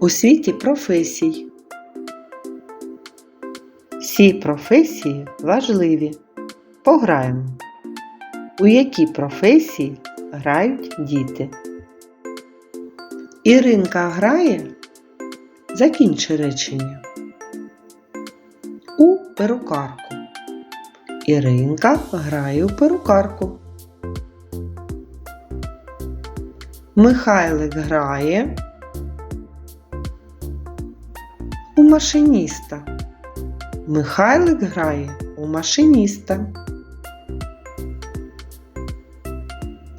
У світі професій. Всі професії важливі. Пограємо. У які професії грають діти? Іринка грає. Закінчи речення. У перукарку. Іринка грає у перукарку. Михайлик грає у машиніста. Михайлик грає у машиніста.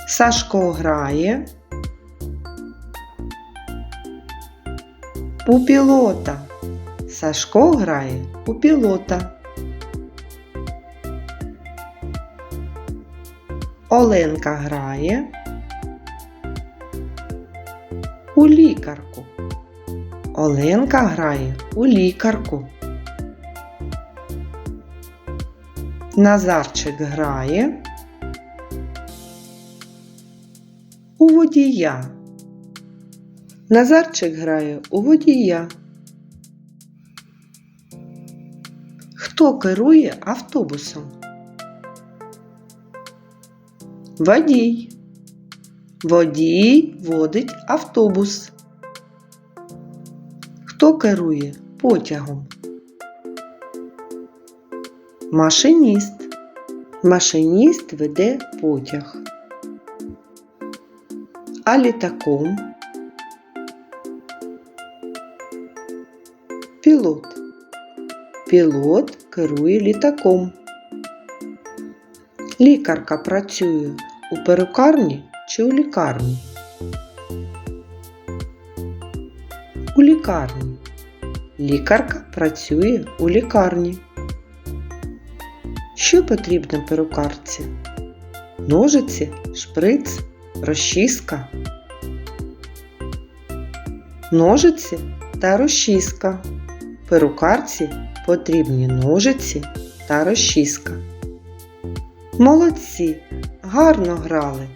Сашко грає у пілота. Сашко грає у пілота. Оленка грає у лікарку. Оленка грає у лікарку. Назарчик грає у водія. Назарчик грає у водія. Хто керує автобусом? Водій. Водій водить автобус. Хто керує потягом? Машиніст. Машиніст веде потяг. А літаком? Пілот. Пілот керує літаком. Лікарка працює у перукарні чи у лікарні? У лікарні. Лікарка працює у лікарні. Що потрібно перукарці? Ножиці, шприц, розчіска. Ножиці та розчіска. Перукарці потрібні ножиці та розчіска. Молодці, гарно грали.